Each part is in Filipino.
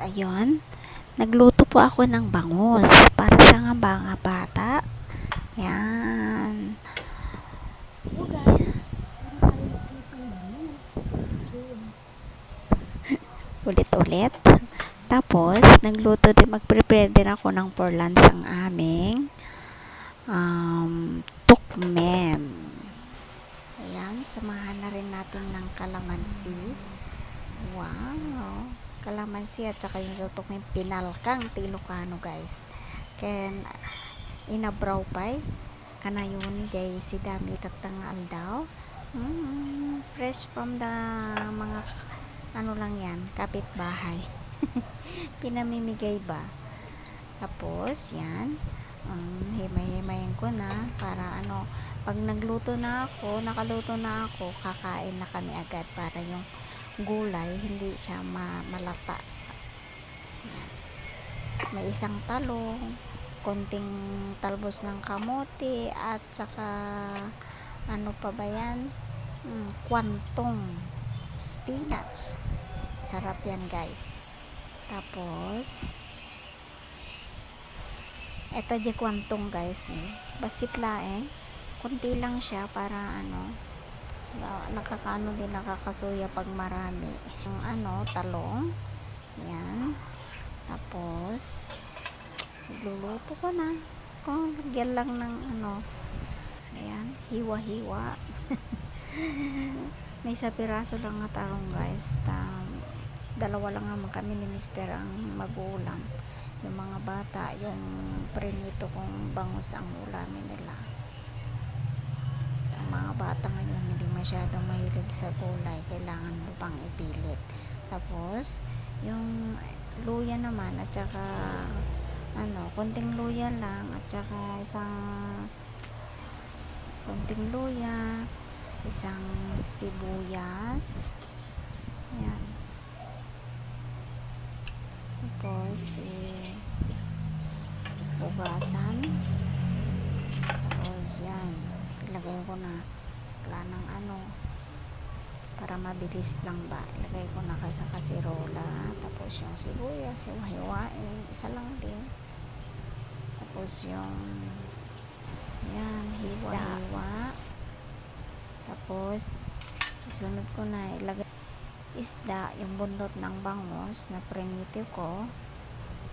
ayun. Nagluto po ako ng bangus para sa nga mga bata. Yan. Hello guys. Ulit-ulit. Tapos, nagluto din, mag-prepare din ako ng for lunch ang aming um, tukmem. Ayan, samahan na rin natin ng kalamansi. Wow! Kalamansi at saka yung tutok ng pinalkang tilokano guys. Ken inabraw pay kanayon jay si dami tatang aldaw. Mm, fresh from the mga ano lang yan, kapitbahay. Pinamimigay ba? Tapos, yan. Um, himay-himayin ko na para ano, pag nagluto na ako, nakaluto na ako, kakain na kami agad para yung gulay hindi siya ma malata. Yan. May isang talong, konting talbos ng kamote at saka ano pa ba yan? Mm, kwantong spinach. Sarap yan guys. Tapos, eto di kwantong guys ni. Basit laeng. Kunti lang siya para ano, nakakaano din nakakasuya pag marami. Yung ano, talong. Yan. Tapos, luluto ko na. Kung lagyan lang ng ano, ayan, hiwa-hiwa. May isa piraso lang nga talong guys. Tam, dalawa lang naman kami ni mister ang magulang. Yung mga bata, yung prinito kong bangus ang ulamin nila. Ang mga bata ngayon hindi masyadong mahilig sa gulay. Kailangan mo pang ipilit. Tapos, yung luya naman at saka ano, konting luya lang at saka isang konting luya, isang sibuyas. Ayan. Tapos, eh, bugasan. Tapos, yan. Ilagay ko na. Wala ng ano. Para mabilis lang ba. Ilagay ko na sa kasirola. Tapos, yung sibuyas, yung hiwain. Isa lang din. Tapos, yung yan, hiwa-hiwa. Tapos, isunod ko na ilagay isda, yung bundot ng bangus na prinito ko.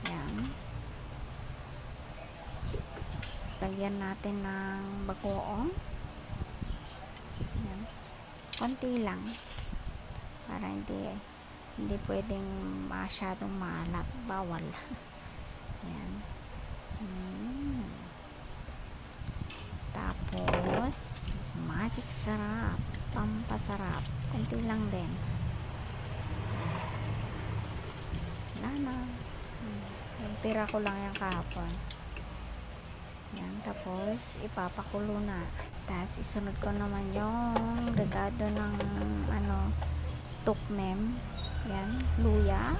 Yan. Lagyan natin ng bagoong. Yan. Konti lang. Para hindi hindi pwedeng masyadong maalat. Bawal. Yan. Mm. Tapos, magic sarap. Pampasarap. Konti lang din. Wala na. Hmm. Tira ko lang yung kahapon. Yan. Tapos, ipapakulo na. Tapos, isunod ko naman yung regado ng ano, tukmem. Yan. Luya.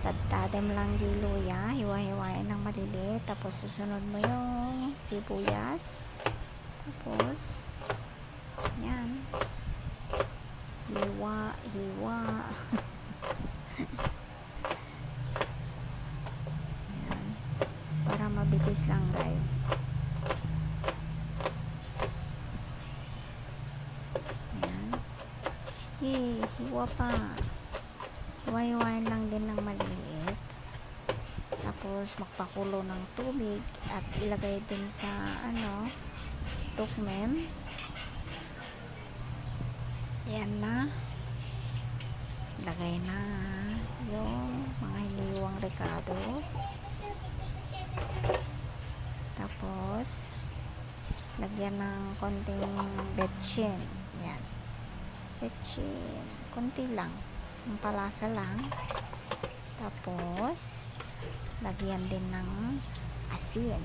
Tadtadem lang di luya. Hiwa-hiwain ng maliliit. Tapos, susunod mo yung sibuyas. Tapos, yan. Hiwa, hiwa. Yan. Para mabilis lang guys. Yan. Sige, hiwa pa. Hiwa-hiwain lang din ng maliit. Tapos, magpakulo ng tubig at ilagay din sa ano, tukmem. Yan na. Lagay na yung mga hiniwang rekado. Tapos, lagyan ng konting betchin. Yan. Betchin. Konti lang. Ang palasa lang. Tapos, lagyan din ng asin.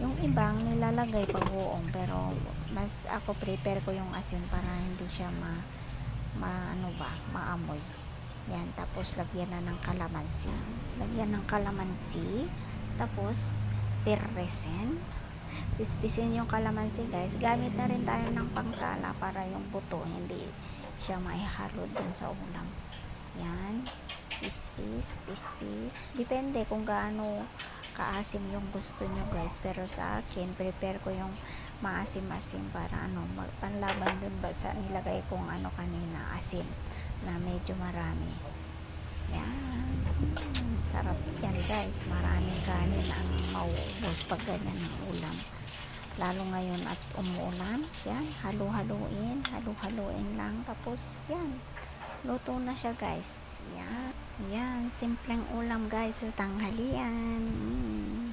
Yung ibang nilalagay pag-uong pero mas ako prepare ko yung asin para hindi siya ma, ma ano ba, maamoy. Yan, tapos lagyan na ng kalamansi. Lagyan ng kalamansi. Tapos, perresen. Pispisin yung kalamansi guys. Gamit na rin tayo ng pangsala para yung buto hindi siya maihalo dun sa ulam. Yan. Pispis, pispis. Depende kung gaano kaasim yung gusto nyo guys. Pero sa akin, prepare ko yung maasim-asim para ano, panlaban dun ba sa nilagay kong ano kanina, asin na medyo marami. Yan. Mm, sarap yan guys. Maraming kanin ang mauubos pag ganyan ang ulam. Lalo ngayon at umuulan. Yan. Halu-haluin. Halu-haluin lang. Tapos yan. Luto na siya guys. Yan. Yan. Simpleng ulam guys sa tanghalian. Mm.